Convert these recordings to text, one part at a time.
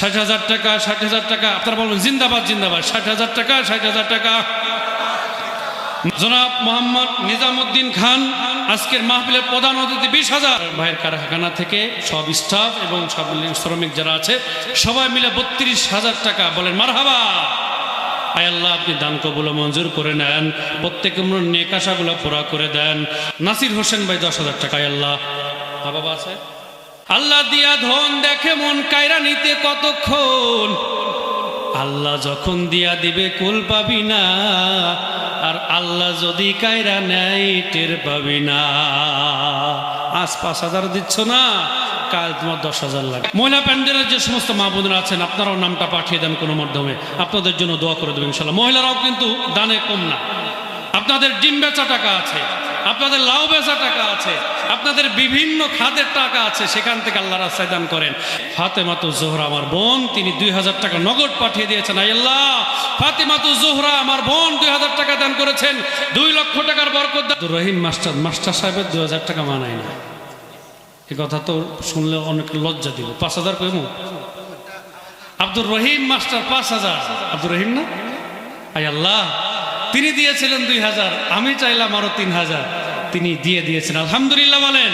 ষাট হাজার টাকা, ষাট হাজার টাকা। আপনারা বলবেন, জিন্দাবাদ জিন্দাবাদ। ষাট হাজার টাকা, ষাট হাজার টাকা। জনাব মোহাম্মদ নিজামুদ্দিন খান, আজকের মাহফিলের প্রধান অতিথি বিশ হাজার। ভাইয়ের কারখানা থেকে সব স্টাফ এবং সব শ্রমিক যারা আছে, সবাই মিলে বত্রিশ হাজার টাকা। বলেন, মারহাবা। আল্লাহ, আপনি দান কবুল মঞ্জুর করে নেন। প্রত্যেকে নেকাশাগুলো পুরা করে দেন। নাসির হোসেন ভাই দশ হাজার টাকা। আল্লাহ। বাবা আছে? আল্লাহ দিয়া ধন দেখে মন কায়রা নিতে কতক্ষণ? আল্লাহ যখন দিয়া দিবে কুল পাবি না, আর আল্লাহ যদি কায়রা নেয় টের পাবি না। আজ পাঁচ হাজার দিচ্ছ না, কাল তোমার দশ হাজার লাগবে। মহিলা প্যান্ডেলের যে সমস্ত মা বোনেরা আছেন, আপনারাও নামটা পাঠিয়ে দেন কোনো মাধ্যমে। আপনাদের জন্য দোয়া করে দেবেন ইনশাল্লাহ। মহিলারাও কিন্তু দানে কম না। আপনাদের ডিম বেচা টাকা আছে। আপনাদের লাউ বেচা টাকা আছে, আপনাদের বিভিন্ন খাদের টাকা আছে, সেখান থেকে আল্লাহ রাস্তায় দান করেন। ফাতেমাতু জোহরা আমার বোন, তিনি দুই হাজার টাকা নগদ পাঠিয়ে দিয়েছেন। আল্লাহ ফাতেমাতু জোহরা আমার বোন, দুই হাজার টাকা দান করেছেন। দুই লক্ষ টাকার বরকত রহিম মাস্টার মাস্টার সাহেবের দুই হাজার টাকা মানায় না এ কথা তো শুনলে অনেক লজ্জা দিব। পাঁচ হাজার কইমু আব্দুর রহিম মাস্টার পাঁচ হাজার। আব্দুর রহিম না? আই আল্লাহ, তিনি দিয়েছিলেন দুই হাজার। আমি চাইলাম আরও তিন হাজার। তিনি দিয়ে দিয়েছেন। আলহামদুলিল্লাহ বলেন,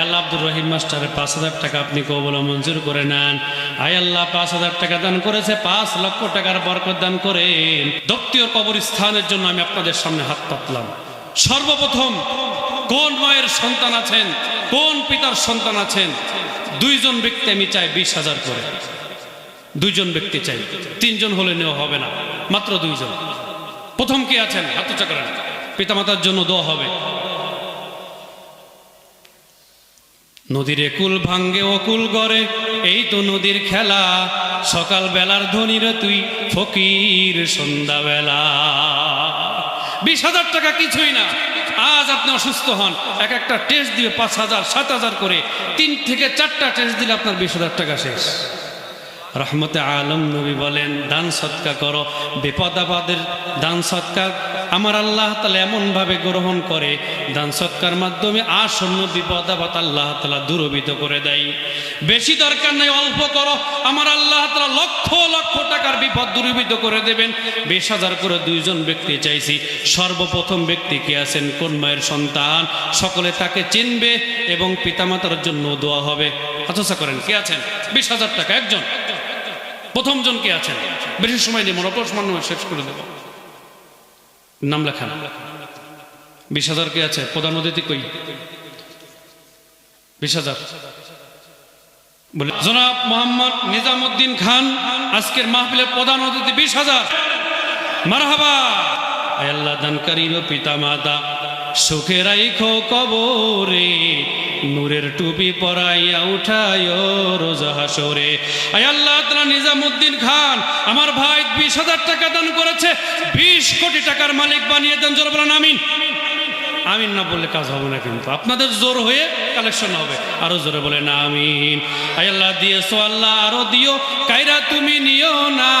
আল্লাহ আব্দুর রহিম মাস্টারের পাঁচ হাজার টাকা আপনি কবল মঞ্জুর করে নেন। আয় আল্লাহ, পাঁচ হাজার টাকা দান করেছে, পাঁচ লক্ষ টাকার বরকত দান করে করেন। দপ্তীয় কবরস্থানের জন্য আমি আপনাদের সামনে হাত পাতলাম। সর্বপ্রথম, কোন মায়ের সন্তান আছেন, কোন পিতার সন্তান আছেন? দুইজন ব্যক্তি আমি চাই বিশ হাজার করে। দুইজন ব্যক্তি চাই। তিনজন হলে নেওয়া হবে না, মাত্র দুইজন। প্রথম কি আছেন? হাত উঁচা করেন। পিতামাতার জন্য দোয়া হবে। নদীর কুল ভাঙ্গে অকুল গড়ে, এই তো নদীর খেলা। সকাল বেলার ধনির তুই ফকির, সন্ধ্যাবেলা। বিশ হাজার টাকা কিছুই না। আজ আপনি অসুস্থ হন। এক একটা টেস্ট দিবে পাঁচ হাজার, সাত হাজার করে। তিন থেকে চারটা টেস্ট দিলে আপনার বিশ হাজার টাকা শেষ। রহমতে আলম নবী বলেন, দান সৎকা করো। বিপদ আপদের দান সৎকা আমার আল্লাহ তালা এমনভাবে গ্রহণ করে, দান সৎকার মাধ্যমে আসন্ন বিপদ আপদ আল্লাহ তালা দূরবিত করে দেয়। বেশি দরকার নেই, অল্প করো। আমার আল্লাহ তালা লক্ষ লক্ষ টাকার বিপদ দূরীভূত করে দেবেন। বিশ হাজার করে দুইজন ব্যক্তি চাইছি। সর্বপ্রথম ব্যক্তি কে আছেন? কোন মায়ের সন্তান? সকলে তাকে চিনবে এবং পিতামাতার জন্য দোয়া হবে। আচসা করেন, কে আছেন? বিশ হাজার টাকা, একজন। প্রথম জন কে আছেন? বেশি সময় নেই মনোপস মান্য শেষ করে দেব। নাম লেখান বিশ হাজার কে আছে? প্রধান অতিথি কই? বিশ হাজার। বলে, জনাব মোহাম্মদ নিজামুদ্দিন খান, আজকের মাহফিলের প্রধান অতিথি বিশ হাজার। মারহাবা। আল্লাহ দানকারী পিতা মাতা সুখে রাইখো কবরে। নূরের টুপি পরাইয়া উঠায় রোজা হাসরে। আয় আল্লাহ তালা নিজামুদ্দিন খান, আমার ভাই বিশ হাজার টাকা দান করেছে, বিশ কোটি টাকার মালিক বানিয়ে দেন, জোর বলেন, আমিন। আমিন না বললে কাজ হবে না কিন্তু, আপনাদের জোর হয়ে কালেকশন হবে, আরও জোরে বলেন, আমিন। আল্লাহ দিয়েছ আল্লাহ, আরও দিও কাইরা তুমি নিও না,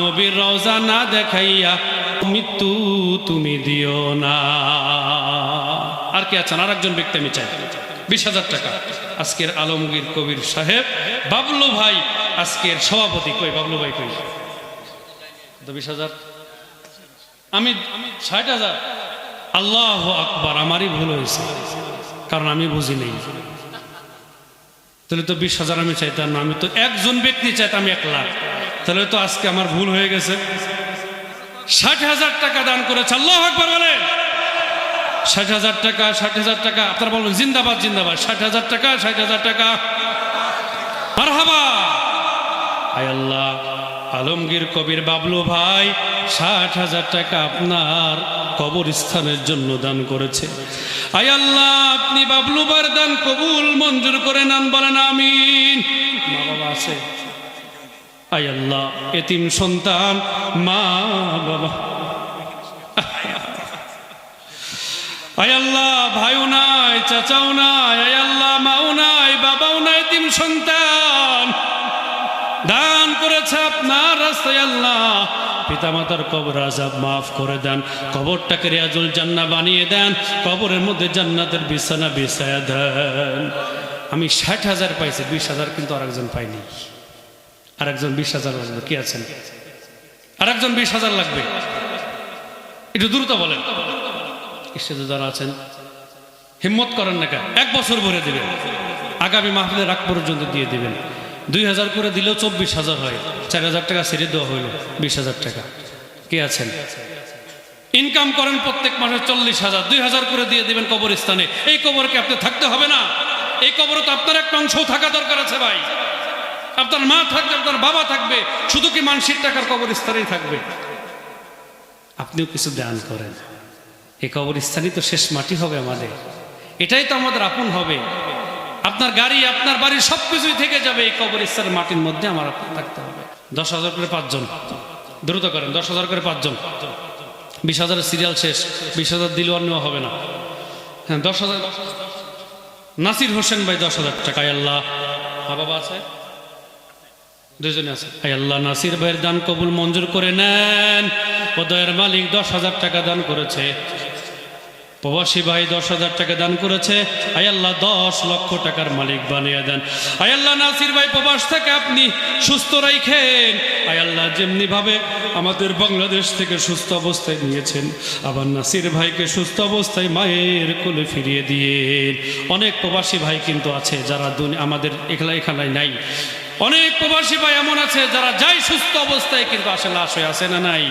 নবীর রওজা না দেখাইয়া মৃত্যু তুমি দিও না। আর কি আছেন? আর একজন ব্যক্তি আমি চাই। বিশ হাজার টাকা। আজকের আলমগীর কবির সাহেব। বাবলু ভাই, আজকের সভাপতি কই? বাবলু ভাই কই? বিশ হাজার। আমি ষাট হাজার। আল্লাহ আকবার, আমারই ভুল হয়েছে। কারণ আমি বুঝি নেই। তাহলে তো বিশ হাজার আমি চাইতাম না। আমি তো একজন ব্যক্তি চাইতাম এক লাখ। তাহলে তো আজকে আমার ভুল হয়ে গেছে। ষাট হাজার টাকা দান করেছে। আল্লাহ আকবার বলে ষাট হাজার টাকা, ষাট হাজার টাকা। আপনারা বলবেন জিন্দাবাদ জিন্দাবাদ। ষাট হাজার টাকা, ষাট হাজার টাকা। আয় আল্লাহ, আলমগীর কবির বাবলু ভাই ষাট হাজার টাকা আপনার কবরস্থানের জন্য দান করেছে। আয় আল্লাহ, আপনি বাবলু বার দান কবুল মঞ্জুর করে নেন, বলেন আমিন। বাবা আছে। আয় আল্লাহ, এতিম সন্তান, মা, বাবা। আয় আল্লাহ, ভাইও নাই, চাচাও নাই, আয় আল্লাহ, মাও নাই, বাবাও নাই তিন সন্তান। দান করেছে আপনার রাস্তায় আল্লাহ। পিতামাতার কবর আজাব মাফ করে দেন, কবরটাকে রিয়াজুল জান্না বানিয়ে দেন, কবরের মধ্যে জান্নাতের বিছানা বিছায়া দেন। আমি ষাট হাজার পাইছি, বিশ হাজার কিন্তু আরেকজন পাইনি। আর একজন বিশ হাজার লাগবে। কি আছেন? আর একজন বিশ হাজার লাগবে। একটু দ্রুত বলেন। স্টেজে যারা আছেন, হিম্মত করেন না কেন? এক বছর ভরে দেবেন। আগামী মাহফিলের রাগ পর্যন্ত দিয়ে দিবেন। দুই হাজার করে দিলেও চব্বিশ হাজার হয়। চার হাজার টাকা ছেড়ে দেওয়া হইল, বিশ হাজার টাকা। কে আছেন? ইনকাম করেন প্রত্যেক মাসে চল্লিশ হাজার। দুই হাজার করে দিয়ে দিবেন কবরস্থানে। এই কবরকে আপনি থাকতে হবে না। এই কবরে তো আপনার একটা অংশ থাকা দরকার আছে ভাই। আপনার মা থাকবে আপনার বাবা থাকবে, শুধু কি মানসিক টাকার কবরস্থানেই থাকবে? আপনিও কিছু দান করেন। এই কবরস্থানই তো শেষ মাটি হবে আমাদের। এটাই তো আমাদের আপন হবে। আপনার গাড়ি, আপনার বাড়ি সব কিছুই থেকে যাবে এই কবর কবরস্থানের মাটির মধ্যে আমার আপনার থাকতে হবে। দশ হাজার করে পাঁচজন। দ্রুত করেন, দশ হাজার করে পাঁচজন। বিশ হাজারের সিরিয়াল শেষ, বিশ হাজার দিলেও আর নেওয়া হবে না। হ্যাঁ দশ হাজার নাসির হোসেন ভাই দশ হাজার টাকা। আল্লাহ। মা বাবা আছে? দুজনে আছে। আল্লাহ নাসির ভাইয়ের দান কবুল মঞ্জুর করে নেন। ও দয়ের মালিক দশ হাজার টাকা দান করেছে। প্রবাসী ভাই দশ হাজার টাকা দান করেছে। আয়াল্লাহ দশ লক্ষ টাকার মালিক বানিয়ে দেন। আয়াল্লাহ নাসির ভাই প্রবাস থেকে আপনি সুস্থ রাইখেন। আয়াল্লাহ যেমনি ভাবে আমাদের বাংলাদেশ থেকে সুস্থ অবস্থায় নিয়েছেন। আবার নাসির ভাইকে সুস্থ অবস্থায় মায়ের কোলে ফিরিয়ে দিয়ে অনেক প্রবাসী ভাই কিন্তু আছে যারা আমাদের এখানে এখানে নাই। অনেক প্রবাসী ভাই এমন আছে, যারা যাই সুস্থ অবস্থায় কিন্তু আসে লাশ হয়ে আসে না নাই।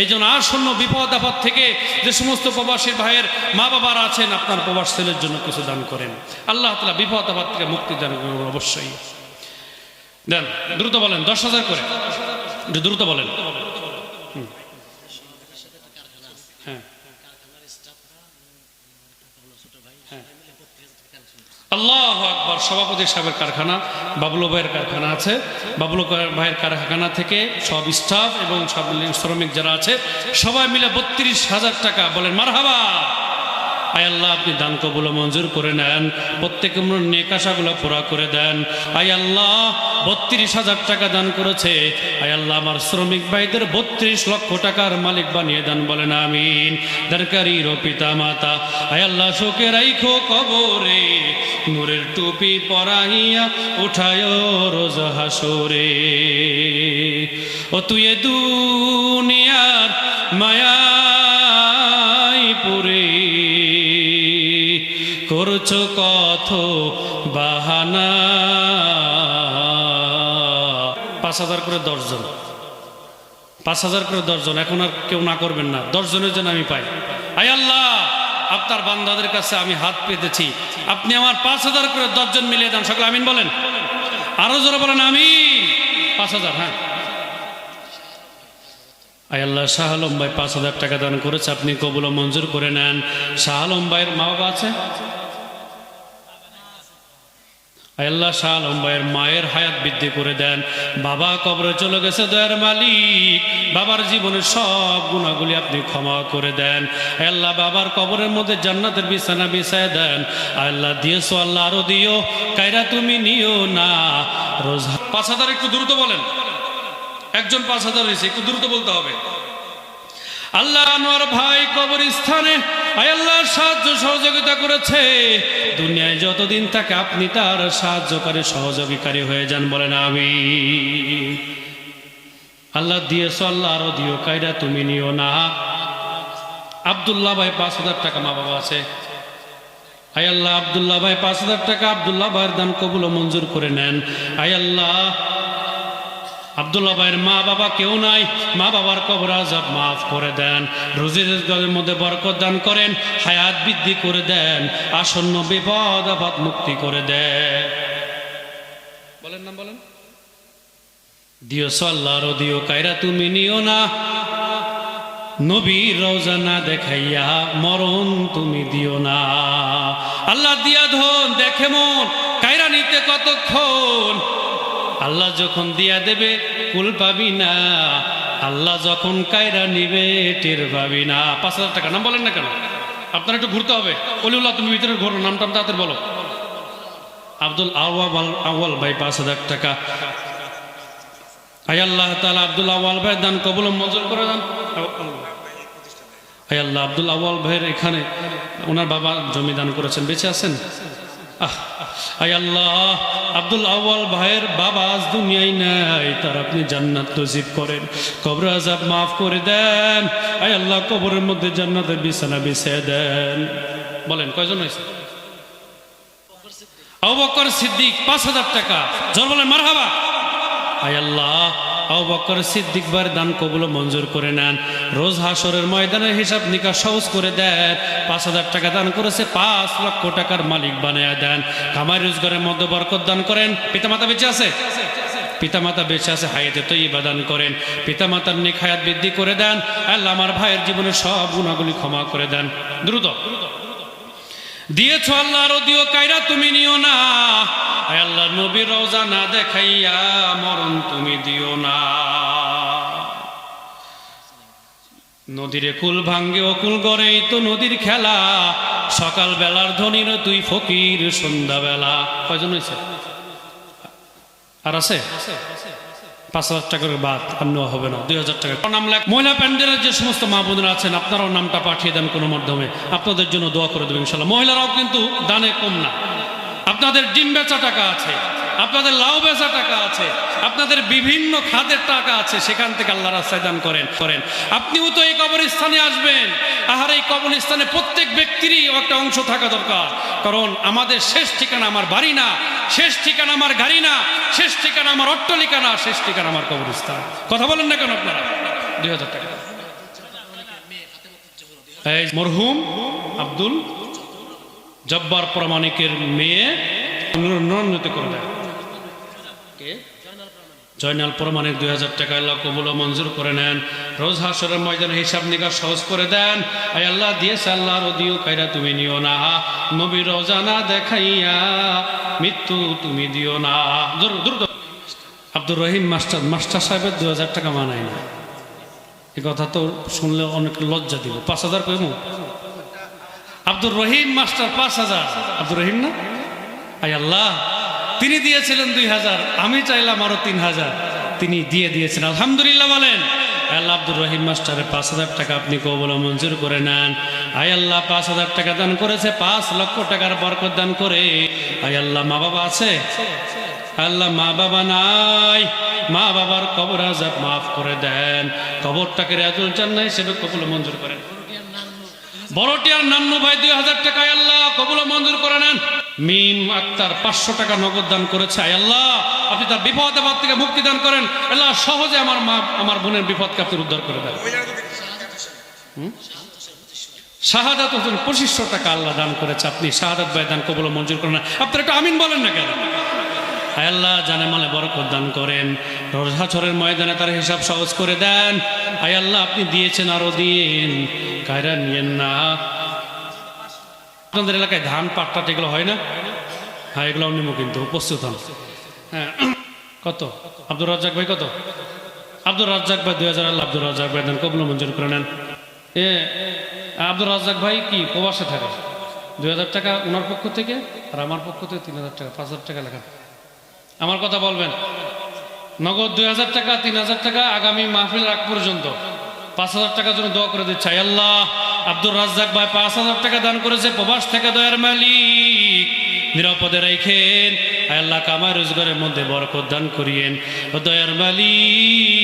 এই জন্য আসন্ন বিপদ আপদ থেকে যে সমস্ত প্রবাসী ভাইয়ের মা বাবারা আছেন, আপনার প্রবাস ছেলের জন্য কিছু দান করেন। আল্লাহ তালা বিপদ আপদ থেকে মুক্তি দান অবশ্যই। দেন, দ্রুত বলেন, দশ হাজার করে। দ্রুত বলেন। হ্যাঁ। আল্লাহ আকবর সভাপতি সাহেবের কারখানা, বাবলু ভাইয়ের কারখানা আছে। বাবলু ভাইয়ের কারখানা থেকে সব স্টাফ এবং সব শ্রমিক যারা আছে, সবাই মিলে বত্রিশ হাজার টাকা বলেন, মারহাবা! আয় আল্লাহ, আপনি দান কবুল মঞ্জুর করে নেন। প্রত্যেকে নেকাশাগুলো পুরা করে দেন। আয় আল্লাহ বত্রিশ হাজার টাকা দান করেছে। আয় আল্লাহ, আমার শ্রমিক ভাইদের বত্রিশ লক্ষ টাকার মালিক বানিয়ে দেন বলেন, আমিন। দরকারির পিতা মাতা আয় আল্লাহ, শোকে রাইখো কবরে, নূরের টুপি পরাইয়া উঠায় রোজ হাসরে। ও তুই দুনিয়ার মায়াই পুরে, করছ কত বাহানা পাঁচ হাজার করে দশজন পাঁচ হাজার করে দশজন এখন আর কেউ না করবেন না। দশজনের জন্য আমি পাই। আয় আল্লাহ, আপনার বান্দাদের কাছে আমি হাত পেতেছি। আপনি আমার পাঁচ হাজার করে দশজন মিলিয়ে দেন। সকলে আমিন বলেন? আরও জোরে বলেন আমি পাঁচ হাজার হ্যাঁ। আয় আল্লাহ, শাহ আলম ভাই পাঁচ হাজার টাকা দান করেছে। আপনি কবুল মঞ্জুর করে নেন। শাহ আলম ভাইয়ের মা বাবা আছে? আল্লাহ শাহ আলম মায়ের হায়াত বৃদ্ধি করে দেন। বাবা কবরে চলে গেছে দয়ার মালিক। বাবার জীবনের সব গুণাগুলি আপনি ক্ষমা করে দেন। আল্লাহ বাবার কবরের মধ্যে জান্নাতের বিছানা বিছায় দেন। আল্লাহ দিয়েছ, আল্লাহ আরও দিও। কায়রা তুমি নিও না। রোজ পাঁচ হাজার একটু দ্রুত বলেন। একজন পাঁচ হাজার হয়েছে, একটু দ্রুত বলতে হবে। আল্লাহ আনোয়ার ভাই কবরস্থানে আয় আল্লাহ সাহায্য সহযোগিতা করেছে। দুনিয়ায় যতদিন থাকে আপনি তার সাহায্যকারী, সহযোগীকারী হয়ে যান বলেন আমি আল্লাহ দিয়েছ, আল্লাহ আরও দিও কায়রা তুমি নিও না। আবদুল্লাহ ভাই পাঁচ হাজার টাকা মা বাবা আছে। আয় আবদুল্লাহ ভাই পাঁচ হাজার টাকা, আবদুল্লাহ ভাইয়ের দান কবুল মঞ্জুর করে নেন। আয় আল্লাহ আবদুল্লাহ ভাইয়ের মা বাবা কেউ নাই। মা বাবার কবর আজাব মাফ করে দেন। রুজির রোজগারের মধ্যে বরকত দান করেন, হায়াত বৃদ্ধি করে দেন, আসন্ন বিপদ আপদ মুক্তি করে দেন। বলেন না, বলেন। দিও সাল্লাহর দিও কায়রা, তুমি নিও না। নবীর রোজা না দেখাইয়া মরণ তুমি দিও না। আল্লাহ দিয়া ধন, দেখে মন, কায়রা নিতে কতক্ষণ? আল্লাহ যখন দিয়া দেবে, কুল পাবি না। আল্লাহ যখন কায়রা নিবে, টের পাবি না। পাঁচ হাজার টাকা, নাম বলেন না কেন? আপনার একটু ঘুরতে হবে। অলিউল্লাহ, তুমি ভিতরে ঘোরো, নামটা তাদের বলো। আব্দুল আওয়াল আওয়াল ভাই, পাঁচ হাজার টাকা। আয় আল্লাহ তালা আব্দুল আওয়াল ভাই দান কবুল মঞ্জুর করে দেন। আয় আল্লাহ, আব্দুল আওয়াল ভাইয়ের এখানে, ওনার বাবা জমি দান করেছেন, বেঁচে আছেন? আল্লাহ, আব্দুল আউয়াল ভাইয়ের বাবা আজ দুনিয়ায় নাই, তার আপনি জান্নাত নসিব করেন। কবর আজাব মাফ করে দেন। আয় আল্লাহ, কবরের মধ্যে জান্নাতের বিছানা বিছিয়ে দেন। বলেন, কয়জন হয়েছে? আবু সিদ্দিক, পাঁচ হাজার টাকা। জোর বলেন, মারহাবা। আয় আল্লাহ আবু বকর সিদ্দিক বার দান কবুল মঞ্জুর করে নেন। রোজ হাসরের ময়দানের হিসাব নিকাশ সহজ করে দেন। পাঁচ হাজার টাকা দান করেছে, পাঁচ লক্ষ টাকার মালিক বানিয়ে দেন। কামাই রোজগারের মধ্যে বরকত দান করেন। পিতামাতা বেঁচে আছে? পিতামাতা বেঁচে আছে, হায়াতে তো দান করেন। পিতামাতার নেক হায়াত বৃদ্ধি করে দেন। আল্লাহ আমার ভাইয়ের জীবনে সব গুণাগুলি ক্ষমা করে দেন। দ্রুত দ্রুত। দিয়েছ আল্লাহর দিও কাইরা তুমি নিও না। আল্লাহ নবীর রওজা না দেখাইয়া মরণ তুমি দিও না। নদীরে কুল ভাঙ্গে অকুল গড়েই তো নদীর খেলা। সকাল বেলার ধনির তুই ফকির, সন্ধ্যাবেলা। কয়জন হয়েছে? আর আছে? পাঁচ হাজার টাকার বাদ, আর নেওয়া হবে না। দুই হাজার টাকা নাম লেখ মহিলা প্যান্ডেলের যে সমস্ত মা বোনেরা আছেন, আপনারাও নামটা পাঠিয়ে দেন কোনো মাধ্যমে। আপনাদের জন্য দোয়া করে দেবেন ইনশাল্লাহ মহিলারাও কিন্তু দানে কম না। আপনাদের ডিম বেচা টাকা আছে। আপনাদের লাউ বেচা টাকা আপনাদের বিভিন্ন খাদের টাকা আছে, সেখান থেকে আল্লাহ রাস্তায় দান করেন করেন। আপনিও তো এই কবরস্থানে আসবেন। আর এই কবরস্থানে প্রত্যেক ব্যক্তিরই একটা অংশ থাকা দরকার। কারণ আমাদের শেষ ঠিকানা আমার বাড়ি না, শেষ ঠিকানা আমার গাড়ি না, শেষ ঠিকানা আমার অট্টলিকা না, শেষ ঠিকানা আমার কবরস্থান। কথা বলেন না কেন আপনারা? দুই হাজার টাকা। মরহুম আব্দুল জব্বার প্রমাণিকের মেয়ে মনোনীত করে দেয়। জয়নাল প্রমাণিক দুই হাজার টাকা আল্লাহ কবুল মঞ্জুর করে নেন। রোজ হাসরের ময়দানে হিসাব নিকাশ সহজ করে দেন। আই আল্লাহ দিয়েছে আল্লাহর দিও কাইরা তুমি নিও না। নবী রোজা না দেখাইয়া মৃত্যু তুমি দিও না। দ্রুত আব্দুর রহিম মাস্টার মাস্টার সাহেবের দু হাজার টাকা মানায় না। এ কথা তো শুনলে অনেক লজ্জা দিব। পাঁচ হাজার কইমু আব্দুর রহিম মাস্টার, পাঁচ হাজার। আব্দুর রহিম না? আই আল্লাহ। তিনি দিয়েছিলেন দুই হাজার, আমি চাইলাম আরও তিন হাজার। তিনি দিয়ে দিয়েছেন, আলহামদুলিল্লাহ বলেন। আল্লাহ আব্দুর রহিম মাস্টারের পাঁচ হাজার টাকা আপনি কবল মঞ্জুর করে নেন। আই আল্লাহ, পাঁচ হাজার টাকা দান করেছে, পাঁচ লক্ষ টাকার বরকত দান করে। আই আল্লাহ, মা বাবা আছে? আল্লাহ, মা বাবা নাই। মা বাবার কবর আজাব মাফ করে দেন। কবরটাকে রেজুল চান নাই সেটা কবুল মঞ্জুর করেন। বড়টিয়ার নান্নু ভাই দুই হাজার টাকায় আল্লাহ কবুল মঞ্জুর করে নেন। মিম আক্তার পাঁচশো টাকা নগদ দান করেছে। আল্লাহ, আপনি তার বিপদ আপদ থেকে মুক্তি দান করেন। আল্লাহ সহজে আমার মা, আমার বোনের বিপদকে আপনি উদ্ধার করে দেন। শাহাদাত হোসেন পঁচিশশো টাকা আল্লাহ দান করেছে। আপনি শাহাদাত ভাই দান কবুল মঞ্জুর করেন। আপনার একটা আমিন বলেন না কেন? আল্লাহ, জানে মালে বরকত দান করেন। রোজাছরের ময়দানে তার হিসাব সহজ করে দেন। আল্লাহ, আপনি দিয়েছেন আরও দিন। কায়রা নিয়েন না। আপনাদের এলাকায় ধান পাট্টা এগুলো হয় না? হ্যাঁ এগুলো নিমো কিন্তু, উপস্থিত হন। হ্যাঁ কত? আব্দুর রাজ্জাক ভাই কত? আব্দুর রাজ্জাক ভাই, দুই হাজার আল্লাহ আব্দুর রাজ্জাক ভাই দেন, কবুল মঞ্জুর করে নেন। এ, আব্দুর রাজ্জাক ভাই কি প্রবাসে থাকে? দুই হাজার টাকা ওনার পক্ষ থেকে আর আমার পক্ষ থেকে তিন হাজার টাকা, পাঁচ হাজার টাকা লেখা। আমার কথা বলবেন। নগদ দুই হাজার টাকা, তিন হাজার টাকা আগামী মাহফিল আগ পর্যন্ত। পাঁচ হাজার টাকার জন্য দোয়া করে দিচ্ছে। আল্লাহ, আব্দুর রাজ্জাক ভাই পাঁচ হাজার টাকা দান করেছে, প্রবাস থেকে দয়ার মালিক। নিরাপদে রাখেন আল্লাহ, কামাই রোজগারের মধ্যে বরকত দান করিয়েন। ও দয়ার মালিক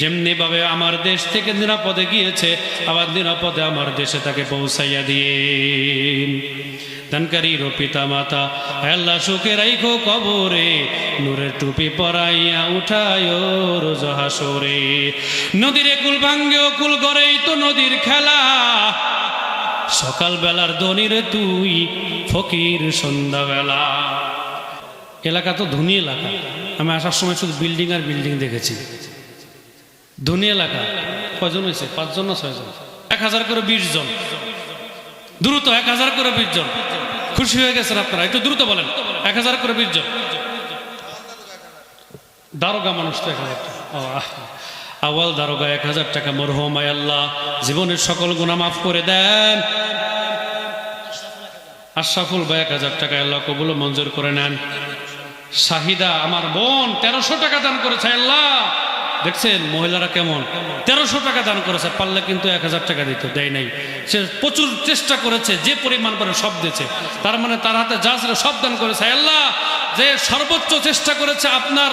যেমনি ভাবে আমার দেশ থেকে নিরাপদে গিয়েছে, আবার নিরাপদে আমার দেশে তাকে পৌঁছাইয়া দিন দানকারীর পিতা মাতা আল্লাহ, সুখে রাইখো কবরে, নূরের টুপি পরাইয়া উঠায় রোজ হাসরে। নদীরে কুল ভাঙ্গে কুল গড়েই তো নদীর খেলা। সকাল বেলার দনিরে তুই, ফকির সন্ধ্যাবেলা। এলাকা তো ধনী এলাকা। আমি আসার সময় শুধু বিল্ডিং আর বিল্ডিং দেখেছি। ধনী এলাকা। কজন হয়েছে? পাঁচজন না ছয়জন? এক হাজার করে বিশ জন। দ্রুত এক হাজার করে বিশ জন। খুশি হয়ে গেছেন আপনারা? একটু দ্রুত বলেন। এক হাজার করে জন দারোগা মানুষ তো এক হাজার। আওয়াল দারোগা এক হাজার টাকা। মরহম, আয় আল্লাহ। জীবনের সকল গুণা মাফ করে দেন। আশরাফুল ভাই এক হাজার টাকা, আল্লাহ কবুল মঞ্জুর করে নেন। শাহিদা, আমার বোন তেরোশো টাকা দান করেছে আল্লাহ। দেখছেন মহিলারা কেমন? তেরোশো টাকা দান করেছে, পারলে কিন্তু এক হাজার টাকা দিত, দেয় নাই। সে প্রচুর চেষ্টা করেছে, যে পরিমাণ করে সব দিয়েছে। তার মানে তার হাতে যা ছিল সব দান করেছে। আল্লাহ, যে সর্বোচ্চ চেষ্টা করেছে আপনার